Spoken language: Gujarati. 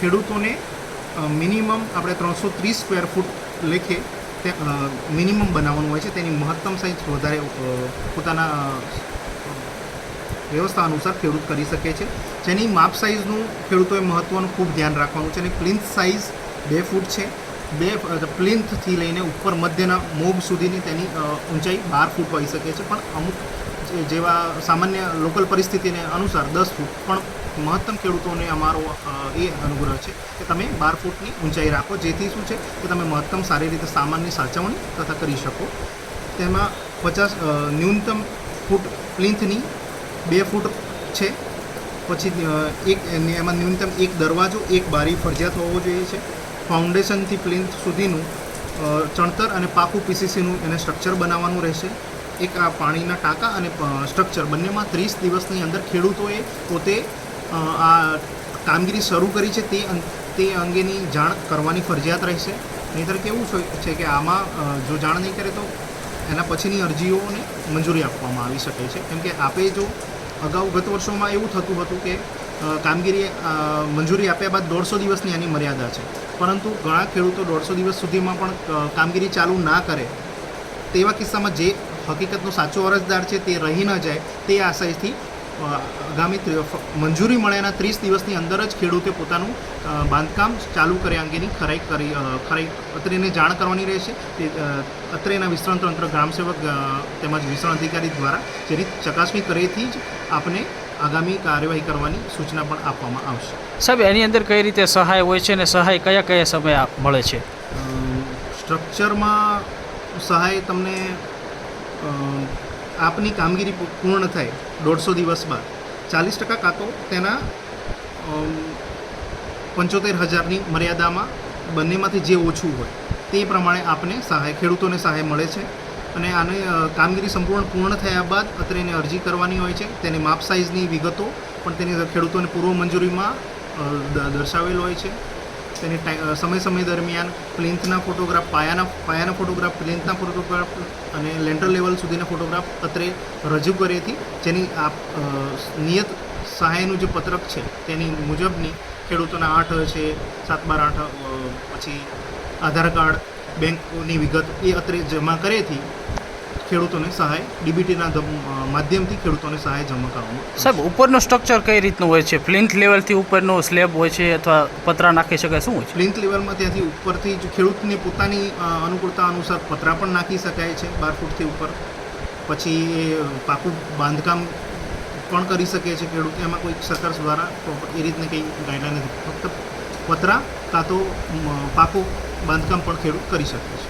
ખેડૂતોને મિનિમમ આપણે ત્રણસો ત્રીસ સ્ક્વેર ફૂટ લેખે તે મિનિમમ બનાવવાનું હોય છે. તેની મહત્તમ સાઇઝ વધારે પોતાના વ્યવસ્થા અનુસાર ખેડૂત કરી શકે છે. જેની માપ સાઇઝનું ખેડૂતોએ મહત્ત્વનું ખૂબ ધ્યાન રાખવાનું છે અને પ્લિન્થ સાઇઝ બે ફૂટ છે. બે પ્લિન્થથી લઈને ઉપર મધ્યના મોબ સુધીની તેની ઊંચાઈ બાર ફૂટ હોઈ શકે છે. પણ અમુક જેવા સામાન્ય લોકલ પરિસ્થિતિને અનુસાર દસ ફૂટ, પણ મહત્તમ ખેડૂતોને અમારો એ અનુગ્રહ છે કે તમે બાર ફૂટની ઊંચાઈ રાખો, જેથી શું છે કે તમે મહત્તમ સારી રીતે સામાનની સાચવણી તથા કરી શકો. તેમાં પચાસ ન્યૂનતમ ફૂટ પ્લિન્થની બે ફૂટ છે. પછી એક એમાં ન્યૂનતમ એક દરવાજો, એક બારી ફરજિયાત હોવો જોઈએ છે. ફાઉન્ડેશનથી પ્લિન્થ સુધીનું ચણતર અને પાકું પીસીસીનું એને સ્ટ્રક્ચર બનાવવાનું રહેશે. એક આ પાણીના ટાંકા અને સ્ટ્રક્ચર બંનેમાં ત્રીસ દિવસની અંદર ખેડૂતોએ પોતે આ કામગીરી શરૂ કરી છે તે તે અંગેની જાણ કરવાની ફરજિયાત રહેશે. નહીંતર કેવું છે- કે આમાં જો જાણ નહીં કરે તો એના પછીની અરજીઓને મંજૂરી આપવામાં આવી શકે છે. કેમ કે આપે જો અગાઉ ગત વર્ષોમાં એવું થતું હતું કે કામગીરી મંજૂરી આપ્યા બાદ દોઢસો દિવસની આની મર્યાદા છે. પરંતુ ઘણા ખેડૂતો દોઢસો દિવસ સુધીમાં પણ કામગીરી ચાલુ ના કરે. તેવા કિસ્સામાં જે હકીકતનો સાચો અરજદાર છે તે રહી ન જાય, તે આશયથી આગામી મંજૂરી મળ્યાના ત્રીસ દિવસની અંદર જ ખેડૂતે પોતાનું બાંધકામ ચાલુ કર્યા અંગેની ખરાઈ કરી ખરાઈ અત્રેને જાણ કરવાની રહેશે. તે અત્રેના વિસ્તરણ તંત્ર ગ્રામસેવક તેમજ વિસ્તરણ અધિકારી દ્વારા જેની ચકાસણી કરીથી જ આપને આગામી કાર્યવાહી કરવાની સૂચના પણ આપવામાં આવશે. સાહેબ એની અંદર કઈ રીતે સહાય હોય છે અને સહાય કયા કયા સમયે મળે છે? સ્ટ્રક્ચરમાં સહાય તમને આપની કામગીરી પૂર્ણ થાય દોઢસો દિવસ બાદ. ચાલીસ ટકા કાં તો તેના પંચોતેર હજારની મર્યાદામાં બંનેમાંથી જે ઓછું હોય તે પ્રમાણે આપને સહાય, ખેડૂતોને સહાય મળે છે અને આને કામગીરી સંપૂર્ણ પૂર્ણ થયા બાદ અત્રે એને અરજી કરવાની હોય છે. તેની માપ સાઇઝની વિગતો પણ તેની ખેડૂતોને પૂર્વ મંજૂરીમાં દર્શાવેલ હોય છે. તેની સમય સમય દરમિયાન પ્લિન્થના ફોટોગ્રાફ, પાયાના પાયાના ફોટોગ્રાફ, પ્લિન્થના ફોટોગ્રાફ અને લેન્ટર લેવલ સુધીના ફોટોગ્રાફ અત્રે રજૂ કરેથી જેની આપ નિયત સહાયનું જે પત્રક છે, તેની મુજબની ખેડૂતોના આઠ છે, સાત બાર આઠ પછી આધાર કાર્ડ, બેંકની વિગત એ અત્રે જમા કરેથી ખેડૂતોને સહાય ડીબીટીના માધ્યમથી ખેડૂતોને સહાય જમા કરવામાં સાહેબ ઉપરનું સ્ટ્રક્ચર કઈ રીતનું હોય છે? પ્લિન્થ લેવલથી ઉપરનો સ્લેબ હોય છે અથવા પતરા નાખી શકાય? શું હોય છે? પ્લિન્થ લેવલમાં ત્યાંથી ઉપરથી જ ખેડૂતને પોતાની અનુકૂળતા અનુસાર પતરા પણ નાખી શકાય છે બાર ફૂટથી ઉપર. પછી પાકું બાંધકામ પણ કરી શકે છે ખેડૂત એમાં કોઈ સરકાર દ્વારા એ રીતને કંઈ ગાઈડલાઈન નથી. ફક્ત પતરા કાં તો પાકું બાંધકામ પણ ખેડૂત કરી શકે છે.